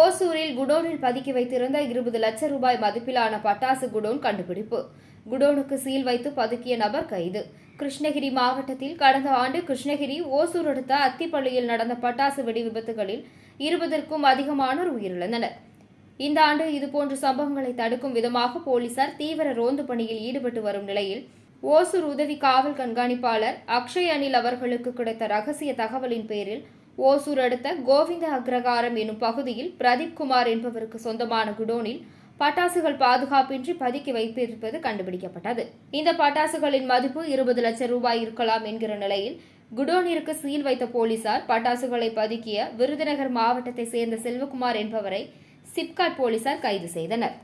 ஓசூரில் குடோனில் பதுக்கி வைத்திருந்த இருபது லட்சம் ரூபாய் மதிப்பிலான பட்டாசு குடோன் கண்டுபிடிப்பு. குடோனுக்கு சீல் வைத்து பதுக்கிய நபர் கைது. கிருஷ்ணகிரி மாவட்டத்தில் கடந்த ஆண்டு கிருஷ்ணகிரி ஓசூர் அடுத்த அத்திப்பள்ளியில் நடந்த பட்டாசு வெடி விபத்துகளில் இருபதற்கும் அதிகமானோர் உயிரிழந்தனர். இந்த ஆண்டு இதுபோன்ற சம்பவங்களை தடுக்கும் விதமாக போலீசார் தீவிர ரோந்து பணியில் ஈடுபட்டு வரும் நிலையில் ஓசூர் உதவி காவல் கண்காணிப்பாளர் அக்ஷய் அனில் அவர்களுக்கு கிடைத்த ரகசிய தகவலின் பேரில் ஓசூர் அடுத்த கோவிந்த அக்ரகாரம் எனும் பகுதியில் பிரதீப் குமார் என்பவருக்கு சொந்தமான குடோனில் பட்டாசுகள் பாதுகாப்பின்றி பதுக்கி வைத்திருப்பது கண்டுபிடிக்கப்பட்டது. இந்த பட்டாசுகளின் மதிப்பு இருபது லட்சம் ரூபாய் இருக்கலாம் என்கிற நிலையில் குடோனிற்கு சீல் வைத்த போலீசார் பட்டாசுகளை பதுக்கிய விருதுநகர் மாவட்டத்தை சேர்ந்த செல்வகுமார் என்பவரை சிப்காட் போலீசார் கைது செய்தனர்.